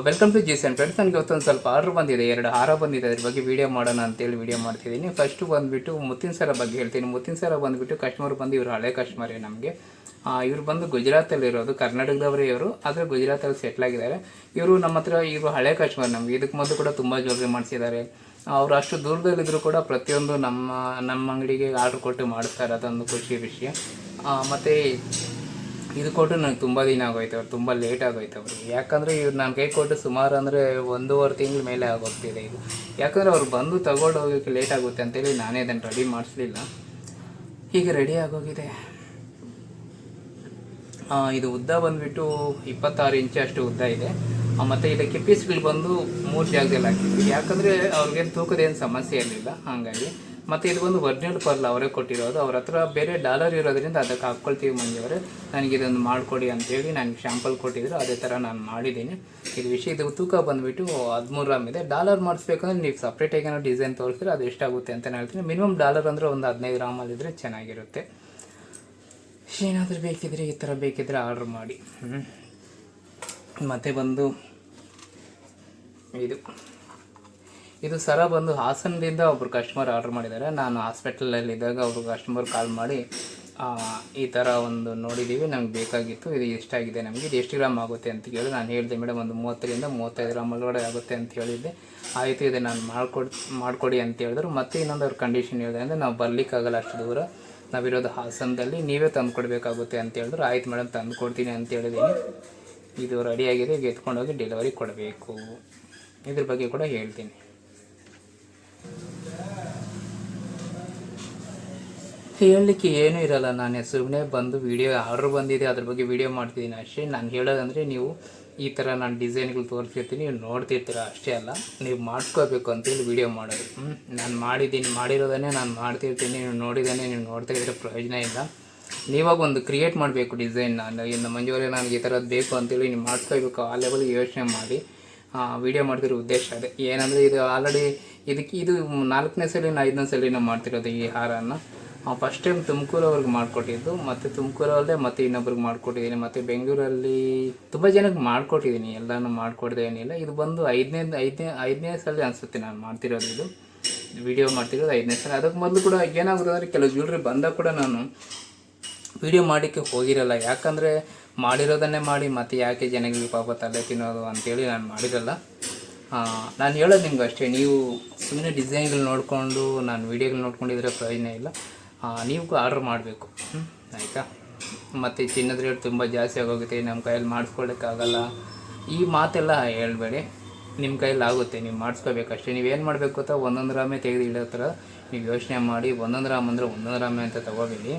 Welcome to ಜಿಸನ್ friends ನನಗೆ ಒಂದು ಸ್ವಲ್ಪ ಆರ್ಡರ್ ಬಂದಿದೆ. ಎರಡು ಹಾರ ಬಂದಿದೆ. ಅದ್ರ ಬಗ್ಗೆ ವಿಡಿಯೋ ಮಾಡೋಣ ಅಂತೇಳಿ ವಿಡಿಯೋ ಮಾಡ್ತಿದ್ದೀನಿ. ಫಸ್ಟ್ ಬಂದುಬಿಟ್ಟು ಮುತ್ತಿನ ಸರ ಬಗ್ಗೆ ಹೇಳ್ತೀನಿ. ಮುತ್ತಿನ ಸರ ಬಂದುಬಿಟ್ಟು ಕಸ್ಟಮರ್ ಬಂದು ಇವರು ಹಳೆ ಕಸ್ಟಮರೇ ನಮಗೆ. ಇವರು ಬಂದು ಗುಜರಾತಲ್ಲಿ ಇರೋದು, ಕರ್ನಾಟಕದವರೇ ಇವರು. ಆದರೆ ಗುಜರಾತಲ್ಲಿ ಸೆಟ್ಲ್ ಆಗಿದ್ದಾರೆ. ಇವರು ನಮ್ಮ ಹತ್ರ, ಇವರು ಹಳೆ ಕಸ್ಟಮರ್ ನಮಗೆ. ಇದಕ್ಕೆ ಮೊದಲು ಕೂಡ ತುಂಬ ಜ್ಯುವೆಲ್ರಿ ಮಾಡಿಸಿದ್ದಾರೆ. ಅವರು ಅಷ್ಟು ದೂರದಲ್ಲಿದ್ದರೂ ಕೂಡ ಪ್ರತಿಯೊಂದು ನಮ್ಮ ನಮ್ಮ ಅಂಗಡಿಗೆ ಆರ್ಡ್ರ್ ಕೊಟ್ಟು ಮಾಡಿಸ್ತಾರೆ ಅದೊಂದು ಖುಷಿ ವಿಷಯ. ಮತ್ತೆ ಇದು ಕೊಟ್ಟು ನನಗೆ ತುಂಬ ದಿನ ಆಗೋಯ್ತು, ಅವ್ರು ತುಂಬ ಲೇಟ್ ಆಗೋಯ್ತು ಅವರು ಯಾಕಂದರೆ ಇವ್ರು ನಾನು ಕೈ ಕೊಟ್ಟು ಸುಮಾರು ಅಂದರೆ ಒಂದೂವರೆ ತಿಂಗಳ ಮೇಲೆ ಆಗೋಗ್ತಿದೆ ಇದು. ಯಾಕಂದರೆ ಅವ್ರು ಬಂದು ತಗೊಂಡು ಹೋಗೋಕ್ಕೆ ಲೇಟ್ ಆಗುತ್ತೆ ಅಂತೇಳಿ ನಾನೇ ಅದನ್ನು ರೆಡಿ ಮಾಡಿಸ್ಲಿಲ್ಲ. ಈಗ ರೆಡಿ ಆಗೋಗಿದೆ. ಇದು ಉದ್ದ ಬಂದುಬಿಟ್ಟು ಇಪ್ಪತ್ತಾರು ಇಂಚು ಅಷ್ಟು ಉದ್ದ ಇದೆ. ಮತ್ತು ಇದಕ್ಕೆ ಪೀಸ್ಗಳು ಬಂದು ಮೂರು ಜಾಗದಲ್ಲಿ ಹಾಕಿದ್ವಿ. ಯಾಕಂದರೆ ಅವ್ರಿಗೆ ತೂಕದೇನು ಸಮಸ್ಯೆ ಇರಲಿಲ್ಲ, ಹಾಗಾಗಿ. ಮತ್ತು ಇದು ಬಂದು ಒರಿಜಿನಲ್ ಪರ್ಲ್ ಅವರೇ ಕೊಟ್ಟಿರೋದು. ಅವ್ರ ಹತ್ರ ಬೇರೆ ಡಾಲರ್ ಇರೋದ್ರಿಂದ ಅದಕ್ಕೆ ಹಾಕ್ಕೊಳ್ತೀವಿ ಮಂಜಿಯವರೇ ನನಗೆ ಇದೊಂದು ಮಾಡಿಕೊಡಿ ಅಂತೇಳಿ ನನಗೆ ಶ್ಯಾಂಪಲ್ ಕೊಟ್ಟಿದ್ರು. ಅದೇ ಥರ ನಾನು ಮಾಡಿದ್ದೀನಿ. ಇದು ವಿಷಯ, ಇದು ತೂಕ ಬಂದುಬಿಟ್ಟು ಹದಿಮೂರು ರಾಮ್ ಇದೆ. ಡಾಲರ್ ಮಾಡಿಸ್ಬೇಕಂದ್ರೆ ನೀವು ಸಪ್ರೇಟಾಗಿ ಏನೋ ಡಿಸೈನ್ ತೋರಿಸಿದ್ರೆ ಅದು ಎಷ್ಟಾಗುತ್ತೆ ಅಂತ ಹೇಳ್ತೀನಿ. ಮಿನಿಮಮ್ ಡಾಲರ್ ಅಂದರೆ ಒಂದು ಹದಿನೈದು ರಾಮಲ್ಲಿದ್ದರೆ ಚೆನ್ನಾಗಿರುತ್ತೆ. ಏನಾದರೂ ಬೇಕಿದ್ರೆ ಈ ಥರ ಬೇಕಿದ್ರೆ ಆರ್ಡ್ರ್ ಮಾಡಿ. ಮತ್ತೆ ಬಂದು ಇದು. ಇದು ಸರ ಬಂದು ಹಾಸನದಿಂದ ಒಬ್ಬರು ಕಸ್ಟಮರ್ ಆರ್ಡ್ರ್ ಮಾಡಿದ್ದಾರೆ. ನಾನು ಹಾಸ್ಪಿಟಲಲ್ಲಿ ಇದ್ದಾಗ ಅವರು ಕಸ್ಟಮರ್ ಕಾಲ್ ಮಾಡಿ ಈ ಥರ ಒಂದು ನೋಡಿದ್ದೀವಿ ನಮ್ಗೆ ಬೇಕಾಗಿತ್ತು, ಇದು ಎಷ್ಟಾಗಿದೆ ನಮಗೆ, ಇದು ಎಷ್ಟು ಗ್ರಾಮ್ ಆಗುತ್ತೆ ಅಂತ ಕೇಳಿ ನಾನು ಹೇಳಿದೆ ಮೇಡಮ್ ಒಂದು ಮೂವತ್ತರಿಂದ ಮೂವತ್ತೈದು ಗ್ರಾಮ್ ಒಳಗಡೆ ಆಗುತ್ತೆ ಅಂತ ಹೇಳಿದ್ದೆ. ಆಯಿತು, ಇದೆ ನಾನು ಮಾಡ್ಕೊಡ್, ಮಾಡಿಕೊಡಿ ಅಂತ ಹೇಳಿದ್ರು. ಮತ್ತೆ ಇನ್ನೊಂದು ಅವ್ರ ಕಂಡೀಷನ್ ಹೇಳಿದೆ ಅಂದರೆ, ನಾವು ಬರ್ಲಿಕ್ಕಾಗಲ್ಲ ಅಷ್ಟು ದೂರ. ನಾವಿರೋದು ಹಾಸನದಲ್ಲಿ, ನೀವೇ ತಂದು ಕೊಡಬೇಕಾಗುತ್ತೆ ಅಂತ ಹೇಳಿದ್ರು. ಆಯ್ತು ಮೇಡಮ್ ತಂದು ಕೊಡ್ತೀನಿ ಅಂತ ಹೇಳಿದ್ದೀನಿ. ಇದು ರೆಡಿಯಾಗಿದೆ ಈಗ ಎತ್ಕೊಂಡೋಗಿ ಡೆಲಿವರಿ ಕೊಡಬೇಕು. ಇದ್ರ ಬಗ್ಗೆ ಕೂಡ ಹೇಳ್ತೀನಿ. ಹೇಳಲಿಕ್ಕೆ ಏನೂ ಇರಲ್ಲ. ನಾನು ಸುಮ್ಮನೆ ಬಂದು ವೀಡಿಯೋ ಆರ್ಡ್ರ್ ಬಂದಿದೆ, ಅದ್ರ ಬಗ್ಗೆ ವಿಡಿಯೋ ಮಾಡ್ತಿದ್ದೀನಿ ಅಷ್ಟೇ. ನಾನು ಹೇಳೋದಂದರೆ ನೀವು ಈ ಥರ ನಾನು ಡಿಸೈನ್ಗಳು ತೋರಿಸಿರ್ತೀನಿ. ನೀವು ನೋಡ್ತಿರ್ತೀರ? ಅಷ್ಟೇ ಅಲ್ಲ. ನೀವು ಮಾಡ್ಕೋಬೇಕು ಅಂತೇಳಿ ವಿಡಿಯೋ ಮಾಡೋದು? ನಾನು ಮಾಡಿದ್ದೀನಿ. ಮಾಡಿರೋದನ್ನೇ ನಾನು ಮಾಡ್ತಿರ್ತೀನಿ. ನೀವು ನೋಡಿದ್ದಾನೆ ನೀವು ನೋಡ್ತಾ ಇದ್ರೆ ಪ್ರಯೋಜನ ಇಲ್ಲ. ನೀವಾಗ ಒಂದು ಕ್ರಿಯೇಟ್ ಮಾಡಬೇಕು ಡಿಸೈನ್ ನಾನು ಇನ್ನು ಮಂಜೂರಿ ನನಗೆ ಈ ಥರದ್ದು ಬೇಕು ಅಂತೇಳಿ ನೀವು ಮಾಡ್ಕೋಬೇಕು ಆ ಲೆವೆಲ್ಗೆ ಯೋಚನೆ ಮಾಡಿ. ವಿಡಿಯೋ ಮಾಡ್ತಿರೋ ಉದ್ದೇಶ ಅದೇ. ಏನಂದರೆ ಇದು ಆಲ್ರೆಡಿ ಇದಕ್ಕೆ ಇದು ನಾಲ್ಕನೇ ಸಲಿನ ಐದನೇ ಸಲಿನ ಮಾಡ್ತಿರೋದು ಈ ಹಾರನ್ನು. ಫಸ್ಟ್ ಟೈಮ್ ತುಮಕೂರು ಅವ್ರಿಗೆ ಮಾಡಿಕೊಟ್ಟಿದ್ದು, ಮತ್ತು ತುಮಕೂರಲ್ಲೇ ಮತ್ತೆ ಇನ್ನೊಬ್ರಿಗೆ ಮಾಡಿಕೊಟ್ಟಿದ್ದೀನಿ, ಮತ್ತು ಬೆಂಗಳೂರಲ್ಲಿ ತುಂಬ ಜನಕ್ಕೆ ಮಾಡಿಕೊಟ್ಟಿದ್ದೀನಿ, ಎಲ್ಲನೂ ಮಾಡಿಕೊಡ್ದೆ ಏನಿಲ್ಲ. ಇದು ಬಂದು ಐದನೇ ಐದನೇ ಐದನೇ ಸಲ ಅನಿಸುತ್ತೆ ನಾನು ಮಾಡ್ತಿರೋದು ಇದು. ವಿಡಿಯೋ ಮಾಡ್ತಿರೋದು ಐದನೇ ಸಲ ಅದಕ್ಕೆ ಮೊದಲು ಕೂಡ ಏನಾಗುತ್ತೆ ಅಂದರೆ ಕೆಲವು ಜ್ಯುವೆಲ್ರಿ ಬಂದಾಗ ಕೂಡ ನಾನು ವಿಡಿಯೋ ಮಾಡಲಿಕ್ಕೆ ಹೋಗಿರಲ್ಲ. ಯಾಕಂದರೆ ಮಾಡಿರೋದನ್ನೇ ಮಾಡಿ ಮತ್ತೆ ಯಾಕೆ ಜನಗಳಿಗೆ ಪಾಪ ತಲೆ ತಿನ್ನೋದು ಅಂತೇಳಿ ನಾನು ಮಾಡಿರಲ್ಲ. ನಾನು ಹೇಳೋದು ನಿಮ್ಗೆ ಅಷ್ಟೇ, ನೀವು ಸುಮ್ಮನೆ ಡಿಸೈನ್ಗಳು ನೋಡಿಕೊಂಡು, ನಾನು ವೀಡಿಯೋಗಳು ನೋಡ್ಕೊಂಡಿದ್ರೆ ಪ್ರಯೋಜನ ಇಲ್ಲ. ನೀವು ಆರ್ಡ್ರ್ ಮಾಡಬೇಕು. ಆಯಿತಾ? ಮತ್ತು ಚಿನ್ನದ ರೇಟ್ ತುಂಬ ಜಾಸ್ತಿ ಆಗೋಗುತ್ತೆ, ನಮ್ಮ ಕೈಯಲ್ಲಿ ಮಾಡಿಸ್ಕೊಳ್ಳೋಕ್ಕಾಗಲ್ಲ. ಈ ಮಾತೆಲ್ಲ ಹೇಳಬೇಡಿ, ನಿಮ್ಮ ಕೈಯಲ್ಲಿ ಆಗುತ್ತೆ, ನೀವು ಮಾಡಿಸ್ಕೋಬೇಕಷ್ಟೇ ನೀವೇನು ಮಾಡಬೇಕು ಅಂತ ಒಂದೊಂದು ರಾಮೆ ತೆಗೆದು ಇಡೋ ಥರ ನೀವು ಯೋಚನೆ ಮಾಡಿ, ಒಂದೊಂದು ರಾಮ್ ಅಂದರೆ ಒಂದೊಂದು ರಾಮೆ ಅಂತ ತಗೋಬೇಡಿ.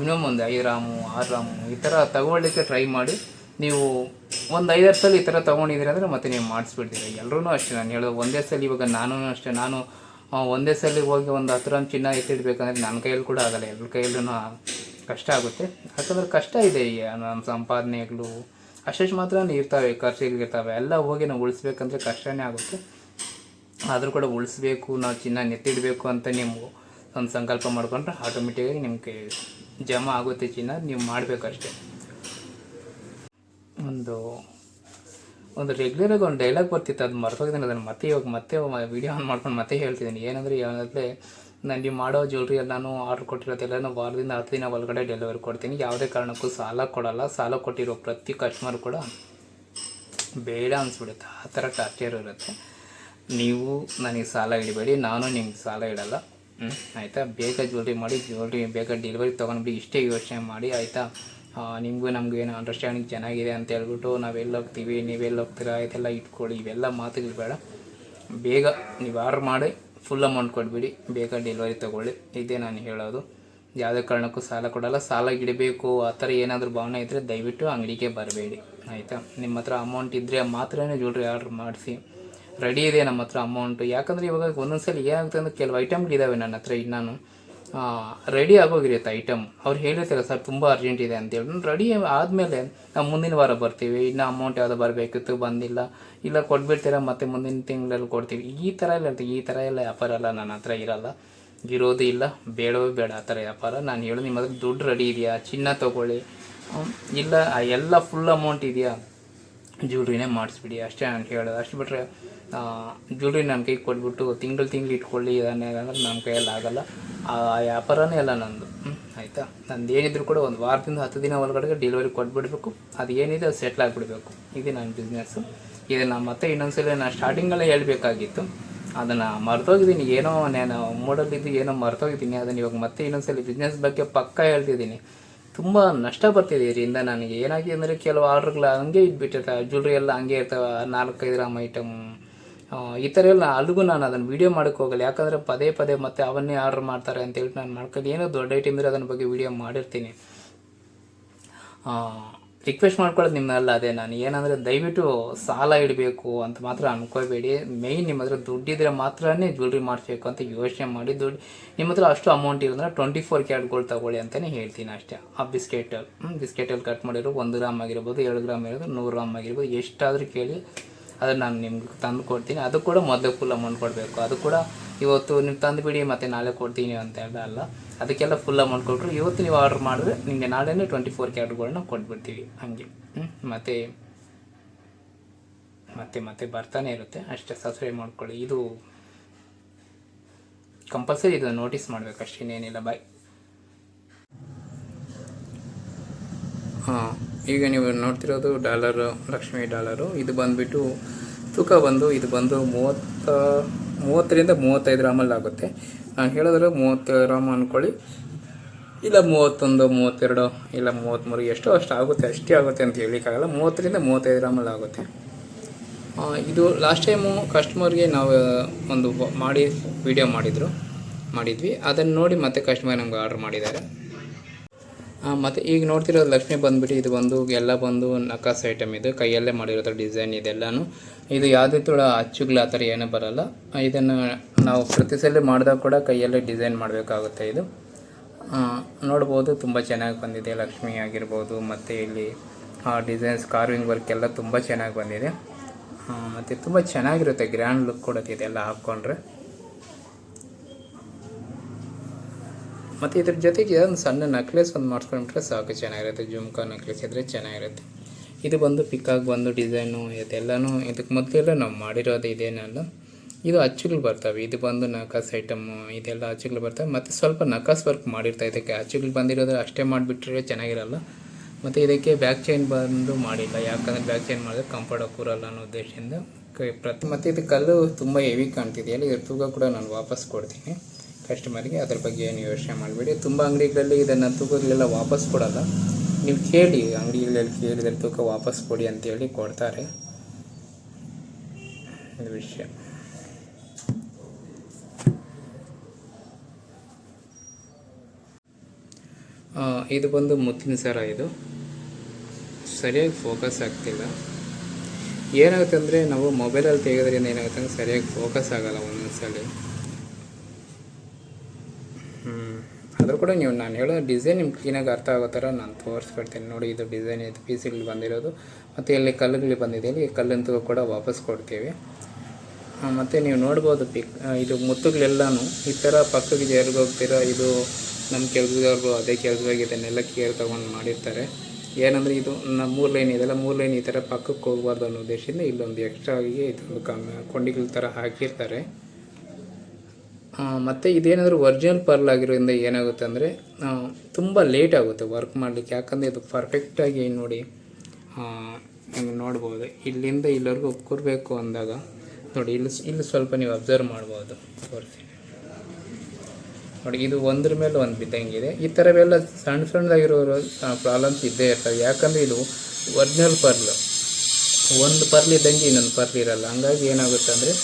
ಮಿನಿಮಮ್ ಒಂದು ಐದು ರಾಮು, ಆರು ರಾಮು, ಈ ಥರ ತಗೊಳ್ಳಿಕ್ಕೆ ಟ್ರೈ ಮಾಡಿ. ನೀವು ಒಂದು ಐದಾರು ಸಲ ಈ ಥರ ತೊಗೊಂಡಿದ್ದೀರಿ ಅಂದರೆ ಮತ್ತೆ ನೀವು ಮಾಡಿಸ್ಬಿಡ್ತೀರಿ. ಎಲ್ಲರೂ ಅಷ್ಟೇ ನಾನು ಹೇಳೋದು ಒಂದೇ ಸಲ ಇವಾಗ ನಾನು ಅಷ್ಟೇ. ನಾನು ಒಂದೇ ಸಲ ಹೋಗಿ ಒಂದು ಹತ್ತು ರಾಮ್ ಚಿನ್ನ ಎತ್ತಿಡ್ಬೇಕಂದ್ರೆ ನನ್ನ ಕೈಯಲ್ಲಿ ಕೂಡ ಆಗಲ್ಲ. ಎಲ್ಲರ ಕೈಯಲ್ಲೂ ಕಷ್ಟ ಆಗುತ್ತೆ. ಯಾಕಂದ್ರೆ ಕಷ್ಟ ಇದೆ ಈ ನಮ್ಮ ಸಂಪಾದನೆಗಳು. ಅಷ್ಟಷ್ಟು ಮಾತ್ರ ಇರ್ತವೆ ಖರ್ಚಿಗಳಿರ್ತವೆ ಎಲ್ಲ ಹೋಗಿ ನಾವು ಉಳಿಸ್ಬೇಕಂದ್ರೆ ಕಷ್ಟನೇ ಆಗುತ್ತೆ. ಆದರೂ ಕೂಡ ಉಳಿಸ್ಬೇಕು, ನಾವು ಚಿನ್ನ ನೆತ್ತಿಡಬೇಕು ಅಂತ ನೀವು ಒಂದು ಸಂಕಲ್ಪ ಮಾಡಿಕೊಂಡ್ರೆ ಆಟೋಮೆಟಿಕಾಗಿ ನಿಮಗೆ ಜಮಾ ಆಗುತ್ತೆ ಚಿನ್ನ, ನೀವು ಮಾಡಬೇಕಷ್ಟೆ. ಒಂದು ಒಂದು ರೆಗ್ಯುಲರಾಗಿ ಒಂದು ಡೈಲಾಗ್ ಬರ್ತಿತ್ತು, ಅದು ಮರ್ತೋಗಿದ್ದೀನಿ ಅದನ್ನು ಮತ್ತೆ ಇವಾಗ ಮತ್ತೆ ವಿಡಿಯೋ ಆನ್ ಮಾಡ್ಕೊಂಡು ಮತ್ತೆ ಹೇಳ್ತಿದ್ದೀನಿ. ಏನಂದರೆ ಯಾವಾಗಲೇ ನಾನು ನೀವು ಮಾಡೋ ಜ್ಯುವೆಲ್ರಿ ಎಲ್ಲನೂ ಆರ್ಡ್ರ್ ಕೊಟ್ಟಿರೋದೆಲ್ಲನೂ ವಾರದಿಂದ ಹತ್ತು ದಿನ ಒಳಗಡೆ ಡೆಲಿವರಿ ಕೊಡ್ತೀನಿ. ಯಾವುದೇ ಕಾರಣಕ್ಕೂ ಸಾಲ ಕೊಡಲ್ಲ. ಸಾಲ ಕೊಟ್ಟಿರೋ ಪ್ರತಿ ಕಸ್ಟಮರ್ ಕೂಡ ಬೇಡ ಅನಿಸ್ಬಿಡುತ್ತೆ. ಆ ಥರ ಟಾರ್ಚರ್ ಇರುತ್ತೆ. ನೀವು ನನಗೆ ಸಾಲ ಇಡಬೇಡಿ ನಾನು ನಿಮ್ಗೆ ಸಾಲ ಇಡಲ್ಲ. ಆಯಿತಾ? ಬೇಗ ಜ್ಯುವೆಲ್ರಿ ಮಾಡಿ ಜ್ಯುವೆಲ್ರಿ ಬೇಗ ಡೆಲಿವರಿ ತೊಗೊಂಡ್ಬಿಟ್ಟು ಇಷ್ಟೇ ಯೋಚನೆ ಮಾಡಿ, ಆಯಿತಾ? ನಿಮಗೂ ನಮಗೂ ಏನು ಅಂಡರ್ಸ್ಟ್ಯಾಂಡಿಂಗ್ ಚೆನ್ನಾಗಿದೆ ಅಂತ ಹೇಳ್ಬಿಟ್ಟು ನಾವೆಲ್ಲ ಹೋಗ್ತೀವಿ, ನೀವೆಲ್ಲ ಹೋಗ್ತೀರಾ, ಇದೆಲ್ಲ ಇಟ್ಕೊಳ್ಳಿ, ಇವೆಲ್ಲ ಮಾತುಗಳು ಬೇಡ. ಬೇಗ ನೀವು ಆರ್ಡ್ರ್ ಮಾಡಿ ಫುಲ್ ಅಮೌಂಟ್ ಕೊಟ್ಬಿಡಿ, ಬೇಗ ಡೆಲಿವರಿ ತೊಗೊಳ್ಳಿ. ಇದೇ ನಾನು ಹೇಳೋದು. ಯಾವುದೇ ಕಾರಣಕ್ಕೂ ಸಾಲ ಕೊಡಲ್ಲ. ಸಾಲ ಗಿಡಬೇಕು ಆ ಥರ ಏನಾದರೂ ಭಾವನೆ ಇದ್ದರೆ ದಯವಿಟ್ಟು ಅಂಗಡಿಗೆ ಬರಬೇಡಿ. ಆಯಿತಾ? ನಿಮ್ಮ ಹತ್ರ ಅಮೌಂಟ್ ಇದ್ದರೆ ಮಾತ್ರನೇ ಜ್ಯುವೆಲ್ರಿ ಆರ್ಡ್ರ್ ಮಾಡಿಸಿ. ರೆಡಿ ಇದೆ ನಮ್ಮ ಹತ್ರ ಅಮೌಂಟು ಯಾಕಂದರೆ ಇವಾಗ ಒಂದೊಂದ್ಸಲ ಏನಾಗುತ್ತೆ ಅಂದರೆ ಕೆಲವು ಐಟಮ್ಗಳಿದ್ದಾವೆ ನನ್ನ ಹತ್ರ ಇನ್ನಾನು ರೆಡಿ ಆಗೋಗಿರುತ್ತೆ ಐಟಮ್ ಅವ್ರು ಹೇಳಿರ್ತಾರೆ, ಸರ್, ತುಂಬ ಅರ್ಜೆಂಟ್ ಇದೆ ಅಂತೇಳಿ ರೆಡಿ ಆದಮೇಲೆ ನಾವು ಮುಂದಿನ ವಾರ ಬರ್ತೀವಿ. ಇನ್ನು ಅಮೌಂಟ್ ಯಾವುದೋ ಬರಬೇಕಿತ್ತು, ಬಂದಿಲ್ಲ. ಇಲ್ಲ ಕೊಟ್ಬಿಡ್ತೀರ, ಮತ್ತೆ ಮುಂದಿನ ತಿಂಗಳಲ್ಲಿ ಕೊಡ್ತೀವಿ. ಈ ಥರ ಎಲ್ಲ ಈ ಥರ ಎಲ್ಲ ವ್ಯಾಪಾರ ಎಲ್ಲ ನನ್ನ ಹತ್ರ ಇರಲ್ಲ. ಇರೋದು ಇಲ್ಲ. ಬೇಡವೇ ಬೇಡ ಆ ಥರ ವ್ಯಾಪಾರ. ನಾನು ಹೇಳು ನಿಮ್ಮ ಹತ್ರ ದುಡ್ಡು ರೆಡಿ ಇದೆಯಾ? ಚಿನ್ನ ತೊಗೊಳ್ಳಿ. ಇಲ್ಲ ಎಲ್ಲ ಫುಲ್ ಅಮೌಂಟ್ ಇದೆಯಾ? ಜ್ಯೂಲ್ರಿನೇ ಮಾಡಿಸ್ಬಿಡಿ. ಅಷ್ಟೇ ನಾನು ಹೇಳೋದು. ಅಷ್ಟು ಬಿಟ್ಟರೆ ಜ್ಯುಲ್ರಿ ನನ್ನ ಕೈಗೆ ಕೊಟ್ಬಿಟ್ಟು ತಿಂಗಳು ತಿಂಗಳು ಇಟ್ಕೊಳ್ಳಿ ಅದನ್ನೇ ಅಂದ್ರೆ ನಮ್ಮ ಕೈಯಲ್ಲಿ ಆಗಲ್ಲ. ಆ ವ್ಯಾಪಾರನೇ ಅಲ್ಲ ನಂದು. ಆಯಿತಾ? ನಂದು ಏನಿದ್ರು ಕೂಡ ಒಂದು ವಾರದಿಂದ ಹತ್ತು ದಿನ ಒಳಗಡೆ ಡೆಲಿವರಿ ಕೊಟ್ಬಿಡ್ಬೇಕು. ಅದು ಏನಿದೆ ಅದು ಸೆಟ್ಲ್ ಆಗಿಬಿಡ್ಬೇಕು. ಇದು ನನ್ನ ಬಿಸ್ನೆಸ್ಸು ನಾನು ಮತ್ತೆ ಇನ್ನೊಂದ್ಸಲ ನಾನು ಸ್ಟಾರ್ಟಿಂಗಲ್ಲೇ ಹೇಳಬೇಕಾಗಿತ್ತು. ಅದನ್ನು ಮರ್ತೋಗಿದ್ದೀನಿ. ಏನೋ ನಾನು ಮೂಡಲ್ಲಿದ್ದು ಏನೋ ಮರ್ತೋಗಿದ್ದೀನಿ. ಅದನ್ನು ಇವಾಗ ಮತ್ತೆ ಇನ್ನೊಂದ್ಸಲ ಬಿಸ್ನೆಸ್ ಬಗ್ಗೆ ಪಕ್ಕ ಹೇಳ್ತಿದ್ದೀನಿ. ತುಂಬ ನಷ್ಟ ಬರ್ತಿದೆ ಇದರಿಂದ ನನಗೆ ಏನಾಗಿದೆ ಅಂದರೆ ಕೆಲವು ಆರ್ಡ್ರ್ಗಳು ಹಂಗೆ ಇದ್ಬಿಟ್ಟಿರ್ತಾವೆ. ಜ್ಯುಲ್ರಿ ಎಲ್ಲ ಹಂಗೆ ಇರ್ತವೆ. ನಾಲ್ಕೈದು ಗ್ರಾಮ್ ಐಟಮ್ ಈ ಥರ ಎಲ್ಲ ಅಲ್ಲಿಗೂ ನಾನು ಅದನ್ನು ವೀಡಿಯೋ ಮಾಡೋಕ್ಕೆ ಹೋಗಲ್ಲ. ಯಾಕಂದರೆ ಪದೇ ಪದೇ ಮತ್ತೆ ಅವನ್ನೇ ಆರ್ಡರ್ ಮಾಡ್ತಾರೆ ಅಂತೇಳಿ ನಾನು ಮಾಡ್ಕೊಂಡು ಏನೋ ದೊಡ್ಡ ಐಟಮ್ ಇದ್ರೆ ಅದನ್ನ ಬಗ್ಗೆ ವೀಡಿಯೋ ಮಾಡಿರ್ತೀನಿ. ರಿಕ್ವೆಸ್ಟ್ ಮಾಡ್ಕೊಳ್ಳೋದು ನಿಮ್ಮಲ್ಲ ಅದೇ ನಾನು. ಏನಂದರೆ ದಯವಿಟ್ಟು ಸಾಲ ಇಡಬೇಕು ಅಂತ ಮಾತ್ರ ಅನ್ಕೋಬೇಡಿ ಮೇಯ್ನ್ ನಿಮ್ಮ ಹತ್ರ ದುಡ್ಡಿದ್ರೆ ಮಾತ್ರನೇ ಜ್ಯುವೆಲ್ರಿ ಮಾಡಿಸ್ಬೇಕು ಅಂತ ಯೋಚನೆ ಮಾಡಿ ದುಡ್ಡು. ನಿಮ್ಮ ಹತ್ರ ಅಷ್ಟು ಅಮೌಂಟ್ ಇರೋದ್ರೆ ಟ್ವೆಂಟಿ ಫೋರ್ ಕ್ಯಾಟ್ಗಳು ತಗೊಳ್ಳಿ ಅಂತಲೇ ಹೇಳ್ತೀನಿ ಅಷ್ಟೇ. ಆ ಬಿಸ್ಕೆಟ್ ಬಿಸ್ಕೆಟಲ್ಲಿ ಕಟ್ ಮಾಡಿರೋ ಒಂದು ಗ್ರಾಮ್ ಆಗಿರ್ಬೋದು, ಎರಡು ಗ್ರಾಮ್ ಇರೋದು ನೂರು ಗ್ರಾಮ್ ಆಗಿರ್ಬೋದು, ಎಷ್ಟಾದರೂ ಕೇಳಿ ಅದನ್ನು ನಾನು ನಿಮ್ಗೆ ತಂದು ಕೊಡ್ತೀನಿ. ಅದು ಕೂಡ ಮೊದಲು ಫುಲ್ ಅಮೌಂಟ್ ಕೊಡಬೇಕು. ಅದು ಕೂಡ ಇವತ್ತು ನೀವು ತಂದು ಬಿಡಿ, ಮತ್ತು ನಾಳೆ ಕೊಡ್ತೀನಿ ಅಂತ ಹೇಳ್ದ ಅಲ್ಲ. ಅದಕ್ಕೆಲ್ಲ ಫುಲ್ ಅಮೌಂಟ್ ಕೊಟ್ಟರು ಇವತ್ತು ನೀವು ಆರ್ಡ್ರ್ ಮಾಡಿದ್ರೆ ನಿಮಗೆ ನಾಳೆನೇ ಟ್ವೆಂಟಿ ಫೋರ್ ಕ್ಯಾಟ್ಗಳನ್ನ ಕೊಟ್ಬಿಡ್ತೀವಿ ಹಾಗೆ. ಮತ್ತು, ಮತ್ತೆ ಮತ್ತೆ ಬರ್ತಾನೆ ಇರುತ್ತೆ. ಅಷ್ಟೇ ಸಬ್ಸ್ಕ್ರೈಬ್ ಮಾಡ್ಕೊಳ್ಳಿ. ಇದು ಕಂಪಲ್ಸರಿ ಇದು ನೋಟಿಸ್ ಮಾಡಬೇಕು ಅಷ್ಟೇ, ಇನ್ನೇನಿಲ್ಲ. ಬಾಯ್ ಹಾಂ, ಈಗ ನೀವು ನೋಡ್ತಿರೋದು ಡಾಲರು, ಲಕ್ಷ್ಮಿ ಡಾಲರು. ಇದು ಬಂದುಬಿಟ್ಟು ತೂಕ ಬಂದು, ಇದು ಬಂದು ಮೂವತ್ತ, ಮೂವತ್ತರಿಂದ ಮೂವತ್ತೈದು ಗ್ರಾಮಲ್ಲಿ ಆಗುತ್ತೆ. ನಾನು ಹೇಳಿದ್ರೆ ಮೂವತ್ತು ಗ್ರಾಮ್ ಅಂದ್ಕೊಳ್ಳಿ ಇಲ್ಲ ಮೂವತ್ತೊಂದು, ಮೂವತ್ತೆರಡು, ಇಲ್ಲ ಮೂವತ್ತ್ಮೂರು ಎಷ್ಟೋ ಅಷ್ಟು ಆಗುತ್ತೆ, ಅಷ್ಟೇ ಆಗುತ್ತೆ ಅಂತ ಹೇಳಲಿಕ್ಕಾಗಲ್ಲ. ಮೂವತ್ತರಿಂದ ಮೂವತ್ತೈದು ಗ್ರಾಮಲ್ಲಿ ಆಗುತ್ತೆ. ಇದು ಲಾಸ್ಟ್ ಟೈಮು ಕಸ್ಟಮರ್ಗೆ ನಾವು, ಒಂದು ಮಾಡಿ ವಿಡಿಯೋ ಮಾಡಿದರು, ಮಾಡಿದ್ವಿ. ಅದನ್ನು ನೋಡಿ ಮತ್ತೆ ಕಸ್ಟಮರ್ ನಮ್ಗೆ ಆರ್ಡ್ರ್ ಮಾಡಿದ್ದಾರೆ. ಮತ್ತು ಈಗ ನೋಡ್ತಿರೋದು ಲಕ್ಷ್ಮಿ ಬಂದುಬಿಟ್ಟು ಇದು ಬಂದು, ಎಲ್ಲ ಬಂದು ನಕಾಸ್ ಐಟಮ್ ಇದು, ಕೈಯಲ್ಲೇ ಮಾಡಿರೋದು ಡಿಸೈನ್ ಇದೆಲ್ಲನೂ. ಇದು ಯಾವುದೇ ಥರ ಅಚ್ಚುಗಳು ಆ ಥರ ಏನೂ ಬರಲ್ಲ. ಇದನ್ನು ನಾವು ಪ್ರತಿ ಸಲ ಮಾಡಿದಾಗ ಕೂಡ ಕೈಯಲ್ಲೇ ಡಿಸೈನ್ ಮಾಡಬೇಕಾಗುತ್ತೆ ಇದು. ನೋಡ್ಬೋದು ತುಂಬ ಚೆನ್ನಾಗಿ ಬಂದಿದೆ, ಲಕ್ಷ್ಮಿ ಆಗಿರ್ಬೋದು, ಮತ್ತು ಇಲ್ಲಿ ಆ ಡಿಸೈನ್ಸ್ ಕಾರ್ವಿಂಗ್ ವರ್ಕ್ ಎಲ್ಲ ತುಂಬ ಚೆನ್ನಾಗಿ ಬಂದಿದೆ. ಮತ್ತು ತುಂಬ ಚೆನ್ನಾಗಿರುತ್ತೆ ಗ್ರ್ಯಾಂಡ್ ಲುಕ್ ಕೊಡುತ್ತೆ ಇದೆಲ್ಲ ಹಾಕ್ಕೊಂಡ್ರೆ. ಮತ್ತು ಇದ್ರ ಜೊತೆಗೆ ಒಂದು ಸಣ್ಣ ನೆಕ್ಲೆಸ್ ಒಂದು ಮಾಡಿಸ್ಕೊಂಡ್ಬಿಟ್ರೆ ಸಾಕು, ಚೆನ್ನಾಗಿರುತ್ತೆ. ಜುಮ್ಕಾ ನೆಕ್ಲೆಸ್ ಇದ್ದರೆ ಚೆನ್ನಾಗಿರುತ್ತೆ. ಇದು ಬಂದು ಪಿಕ್ಕಾಗಿ ಬಂದು ಡಿಸೈನು ಇದೆಲ್ಲನೂ ಇದಕ್ಕೆ ಮೊದಲೆಲ್ಲ ನಾವು ಮಾಡಿರೋದು ಇದೇನಲ್ಲ ಇದು ಅಚ್ಚುಗಳು ಬರ್ತವೆ. ಇದು ಬಂದು ನಕಾಸ್ ಐಟಮ್ಮು ಇದೆಲ್ಲ ಅಚ್ಚುಗಳು ಬರ್ತವೆ. ಮತ್ತು ಸ್ವಲ್ಪ ನಕಾಸ್ ವರ್ಕ್ ಮಾಡಿರ್ತಾ ಇದಕ್ಕೆ. ಅಚ್ಚುಗಳು ಬಂದಿರೋದು ಅಷ್ಟೇ ಮಾಡಿಬಿಟ್ರೆ ಚೆನ್ನಾಗಿರಲ್ಲ. ಮತ್ತು ಇದಕ್ಕೆ ಬ್ಯಾಕ್ ಚೈನ್ ಬಂದು ಮಾಡಿಲ್ಲ. ಯಾಕಂದರೆ ಬ್ಯಾಕ್ ಚೈನ್ ಮಾಡಿದ್ರೆ ಕಂಫರ್ಟ್ ಕೂರಲ್ಲ ಅನ್ನೋ ಉದ್ದೇಶದಿಂದ. ಕೈ ಪ್ರತಿ ಮತ್ತು ಇದು ಕಲ್ಲು ತುಂಬ ಹೆವಿ ಕಾಣ್ತಿದೆಯಲ್ಲ ಇದ್ರ ತೂಕ ಕೂಡ ನಾನು ವಾಪಸ್ ಕೊಡ್ತೀನಿ. ಕಸ್ಟಮರ್ಗೆ ಅದ್ರ ಬಗ್ಗೆ ಏನು ಯೋಚನೆ ಮಾಡಬೇಡಿ. ತುಂಬ ಅಂಗಡಿಗಳಲ್ಲಿ ಇದನ್ನು ತೂಕಗಳೆಲ್ಲ ವಾಪಸ್ ಕೊಡಲ್ಲ. ನೀವು ಕೇಳಿ, ಅಂಗಡಿಗಳಲ್ಲಿ ಕೇಳಿದ್ರೆ ತೂಕ ವಾಪಸ್ ಕೊಡಿ ಅಂತೇಳಿ ಕೊಡ್ತಾರೆ. ಇದು ವಿಷಯ. ಇದು ಬಂದು ಮುತ್ತಿನ ಸರ ಇದು. ಸರಿಯಾಗಿ ಫೋಕಸ್ ಆಗ್ತಿಲ್ಲ. ಏನಾಗುತ್ತೆ ಅಂದರೆ ನಾವು ಮೊಬೈಲಲ್ಲಿ ತೆಗೆಯೋದ್ರಿಂದ ಏನಾಗುತ್ತೆ ಅಂದರೆ ಸರಿಯಾಗಿ ಫೋಕಸ್ ಆಗಲ್ಲ ಒಂದೊಂದು ಸಲ ಹ್ಞೂ ಆದರೂ ಕೂಡ ನೀವು ನಾನು ಹೇಳೋ ಡಿಸೈನ್ ನಿಮ್ಗೆ ಕ್ಲೀನಾಗಿ ಅರ್ಥ ಆಗೋ ಥರ ನಾನು ತೋರಿಸ್ಬಿಡ್ತೀನಿ ನೋಡಿ ಇದು ಡಿಸೈನ್ ಇದು ಪೀಸ್ಗಳು ಬಂದಿರೋದು. ಮತ್ತು ಇಲ್ಲಿ ಕಲ್ಲುಗಳು ಬಂದಿದೆ. ಇಲ್ಲಿ ಕಲ್ಲಂತೂ ಕೂಡ ವಾಪಸ್ ಕೊಡ್ತೀವಿ. ಮತ್ತು ನೀವು ನೋಡ್ಬೋದು ಪಿಕ್ ಇದು ಮುತ್ತುಗಳೆಲ್ಲನೂ ಈ ಥರ ಪಕ್ಕಕ್ಕೆ ಹೋಗ್ತೀರಾ? ಇದು ನಮ್ಮ ಕೆಲಸದವ್ರು ಅದೇ ಕೆಲಸವಾಗಿ ಇದನ್ನೆಲ್ಲ ಕೇರ್ ತೊಗೊಂಡು ಮಾಡಿರ್ತಾರೆ. ಏನಂದರೆ ಇದು ನಮ್ಮ ಮೂರು ಲೈನ್ ಇದೆಲ್ಲ ಮೂರು ಲೈನ್ ಈ ಥರ ಪಕ್ಕಕ್ಕೆ ಹೋಗ್ಬಾರ್ದು ಅನ್ನೋ ಉದ್ದೇಶದಿಂದ ಇಲ್ಲೊಂದು ಎಕ್ಸ್ಟ್ರಾ ಆಗಿ ಇದು ಕೊಂಡಿಗಳ ಥರ ಹಾಕಿರ್ತಾರೆ. ಮತ್ತು ಇದೇನಾದರೂ ಒರಿಜಿನಲ್ ಪರ್ಲ್ ಆಗಿರೋದ್ರಿಂದ ಏನಾಗುತ್ತೆ ಅಂದರೆ ತುಂಬ ಲೇಟ್ ಆಗುತ್ತೆ ವರ್ಕ್ ಮಾಡಲಿಕ್ಕೆ. ಯಾಕಂದರೆ ಇದು ಪರ್ಫೆಕ್ಟಾಗಿ ನೋಡಿ ನಿಮ್ಗೆ ನೋಡ್ಬೋದು. ಇಲ್ಲಿಂದ ಇಲ್ಲಿವರೆಗೂ ಕೂರಬೇಕು ಅಂದಾಗ, ನೋಡಿ, ಇಲ್ಲಿ ಇಲ್ಲಿ ಸ್ವಲ್ಪ ನೀವು ಅಬ್ಸರ್ವ್ ಮಾಡ್ಬೋದು. ತೋರಿಸ್ತೀನಿ. ನೋಡಿ, ಇದು ಒಂದ್ರ ಮೇಲೆ ಒಂದು ಬಿದ್ದಂಗಿದೆ ಈ ಥರವೆಲ್ಲ ಸಣ್ಣ ಸಣ್ಣದಾಗಿರೋ ಪ್ರಾಬ್ಲಮ್ಸ್ ಇದ್ದೇ ಇರ್ತವೆ. ಯಾಕಂದರೆ ಇದು ಒರಿಜಿನಲ್ ಪರ್ಲ್ ಒಂದು ಪರ್ಲ್ ಇದ್ದಂಗೆ ಇನ್ನೊಂದು ಪರ್ಲ್ ಇರಲ್ಲ. ಹಂಗಾಗಿ ಏನಾಗುತ್ತೆ ಅಂದರೆ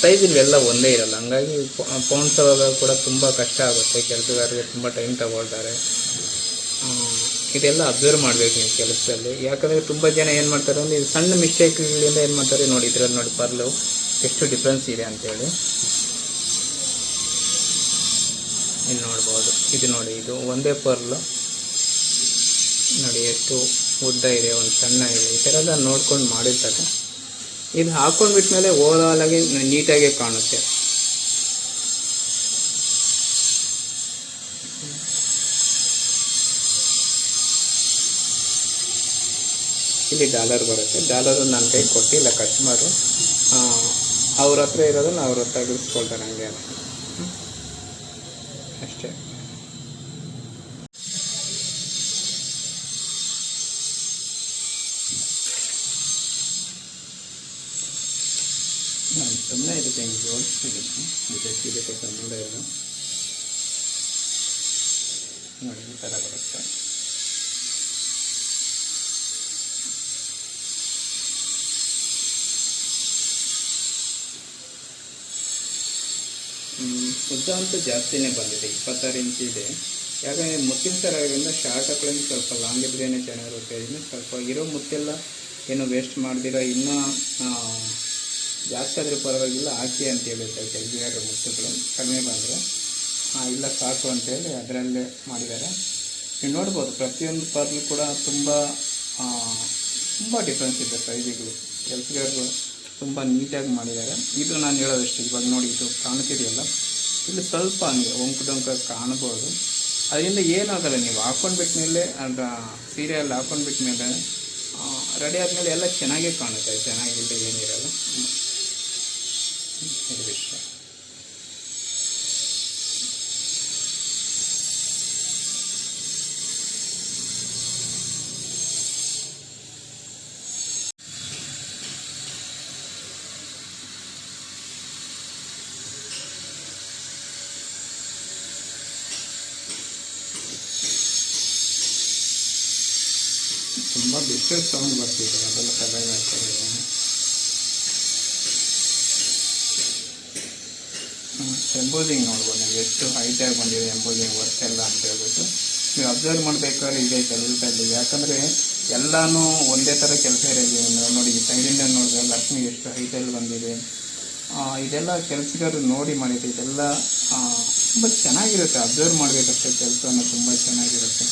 ಸೈಜ್ ಎಲ್ಲ ಒಂದೇ ಇರಲ್ಲ. ಹಂಗಾಗಿ ಪೌಂಡ್ಸ್ ಕೂಡ ತುಂಬ ಕಷ್ಟ ಆಗುತ್ತೆ. ಕೆಲಸಗಾರರಿಗೆ ತುಂಬ ಟೈಮ್ ತಗೊಳ್ತಾರೆ. ಇದೆಲ್ಲ ಅಬ್ಸರ್ವ್ ಮಾಡಬೇಕು ನೀವು ಕೆಲಸದಲ್ಲಿ. ಯಾಕಂದರೆ ತುಂಬ ಜನ ಏನು ಮಾಡ್ತಾರೆ ಅಂದರೆ, ಇದು ಸಣ್ಣ ಮಿಸ್ಟೇಕ್ಗಳಿಂದ ಏನು ಮಾಡ್ತಾರೆ ನೋಡಿ, ಇದರಲ್ಲಿ ನೋಡಿ, ಪರ್ಲು ಎಷ್ಟು ಡಿಫ್ರೆನ್ಸ್ ಇದೆ ಅಂತೇಳಿ. ಇಲ್ಲಿ ನೋಡ್ಬೋದು. ಇದು ನೋಡಿ, ಇದು ಒಂದೇ ಪರ್ಲು. ನೋಡಿ, ಎಷ್ಟು ಉದ್ದ ಇದೆ, ಒಂದು ಸಣ್ಣ ಇದೆ. ಈ ಥರ ಎಲ್ಲ ನೋಡ್ಕೊಂಡು ಮಾಡಿರ್ತಾರೆ. ಇದು ಹಾಕೊಂಡ್ಬಿಟ್ಟ ಮೇಲೆ ಓವರ್ ಆಗಿ ನೀಟಾಗಿ ಕಾಣುತ್ತೆ. ಇಲ್ಲಿ ಡಾಲರ್ ಬರುತ್ತೆ. ಡಾಲರು ನನ್ನ ಕೈ ಕೊಟ್ಟಿಲ್ಲ ಕಸ್ಟಮರು ಅವ್ರ ಹತ್ರ ಇರೋದನ್ನ ಅವ್ರ ಹತ್ರ ತೆಗೆಸ್ಕೊಳ್ತಾರೆ ಹಂಗೆ ಹ್ಮ್. ಅಷ್ಟೇ ನಾನು ಇದಕ್ಕೆ ಸಂಬಂಧ ಇಲ್ಲ ನೋಡಿ ಈ ಥರ ಬರುತ್ತೆ ಉದ್ದ ಅಂತೂ ಜಾಸ್ತಿನೇ ಬಂದಿದೆ. ಇಪ್ಪತ್ತಾರು ಇಂಚ್ ಇದೆ. ಯಾಕಂದರೆ ಮುತ್ತಿನ ಥರ ಇರೋದ್ರಿಂದ ಶಾರ್ಟ್ ಹಾಕೊಳ್ಳೋದು ಸ್ವಲ್ಪ ಲಾಂಗ್ ಇದ್ರೇ ಚೆನ್ನಾಗಿರುತ್ತೆ ಇನ್ನು ಸ್ವಲ್ಪ ಇರೋ ಮುತ್ತೆಲ್ಲ ಏನು ವೇಸ್ಟ್ ಮಾಡ್ದಿರ, ಇನ್ನೂ ಜಾಸ್ತಿ ಆದರೆ ಪರವಾಗಿಲ್ಲ, ಹಾಕಿ ಅಂತ ಹೇಳಿರ್ತಾರೆ ಯಾರು ಮುತ್ತುಗಳು ಕಡಿಮೆ ಬಂದರೆ. ಇಲ್ಲ ಸಾಕು ಅಂತೇಳಿ ಅದರಲ್ಲೇ ಮಾಡಿದ್ದಾರೆ. ನೀವು ನೋಡ್ಬೋದು, ಪ್ರತಿಯೊಂದು ಪರ್ಲು ಕೂಡ ತುಂಬ ತುಂಬ ಡಿಫ್ರೆನ್ಸ್ ಇದೆ ಸೈಜುಗಳು ಕೆಲಸಗಾರರು ತುಂಬ ನೀಟಾಗಿ ಮಾಡಿದ್ದಾರೆ. ಇದು ನಾನು ಹೇಳೋದಷ್ಟು, ಇವಾಗ ನೋಡಿ, ಇದು ಕಾಣ್ತಿದೆಯಲ್ಲ ಇಲ್ಲಿ ಸ್ವಲ್ಪ ಹಂಗೆ ಒಂಕು ಡೊಂಕ ಕಾಣ್ಬೋದು ಅದರಿಂದ ಏನಾಗಲ್ಲ, ನೀವು ಹಾಕೊಂಡ್ಬಿಟ್ಮೇಲೆ ಅದರ ಸೀರೆಯಲ್ಲಿ ಎಲ್ಲ ಹಾಕೊಂಡ್ಬಿಟ್ಮೇಲೆ ರೆಡಿ ಆದಮೇಲೆ ಎಲ್ಲ ಚೆನ್ನಾಗೇ ಕಾಣುತ್ತೆ. ಚೆನ್ನಾಗಿಲ್ಲ ಏನಿರಲ್ಲ. ಹ್ಮ್. ಇದು ವಿಷಯ ತುಂಬ ಬಿಸಿಲು ಸೌಂಡ್ ಬರ್ತಿದೆ ಅದೆಲ್ಲ ಕಡಿಮೆ ಆಗ್ತದೆ ಎಂಬೋಸಿಂಗ್ ನೋಡ್ಬೋದು. ನೀವು ಎಷ್ಟು ಹೈಟಾಗಿ ಬಂದಿದೆ ಎಂಬೋಸಿಂಗ್ ವರ್ಕ್ ಎಲ್ಲ ಅಂತ ಹೇಳ್ಬಿಟ್ಟು ನೀವು ಅಬ್ಸರ್ವ್ ಮಾಡಬೇಕಾದ್ರೆ ಇದೆ ಕೆಲಸದಲ್ಲಿ ಯಾಕಂದರೆ ಎಲ್ಲನೂ ಒಂದೇ ಥರ ಕೆಲಸ ಇರೋದು. ನೋಡಿ ಸೈಡಿಂದ ನೋಡಿದ್ರೆ ಲಕ್ಷ್ಮಿ ಎಷ್ಟು ಹೈಟಲ್ಲಿ ಬಂದಿದೆ. ಇದೆಲ್ಲ ಕೆಲಸಗಾರರು ನೋಡಿ ಮಾಡಿದೆ ಇದೆಲ್ಲ ತುಂಬ ಚೆನ್ನಾಗಿರುತ್ತೆ. ಅಬ್ಸರ್ವ್ ಮಾಡಬೇಕಷ್ಟೇ. ಕೆಲಸನ ತುಂಬ ಚೆನ್ನಾಗಿರುತ್ತೆ.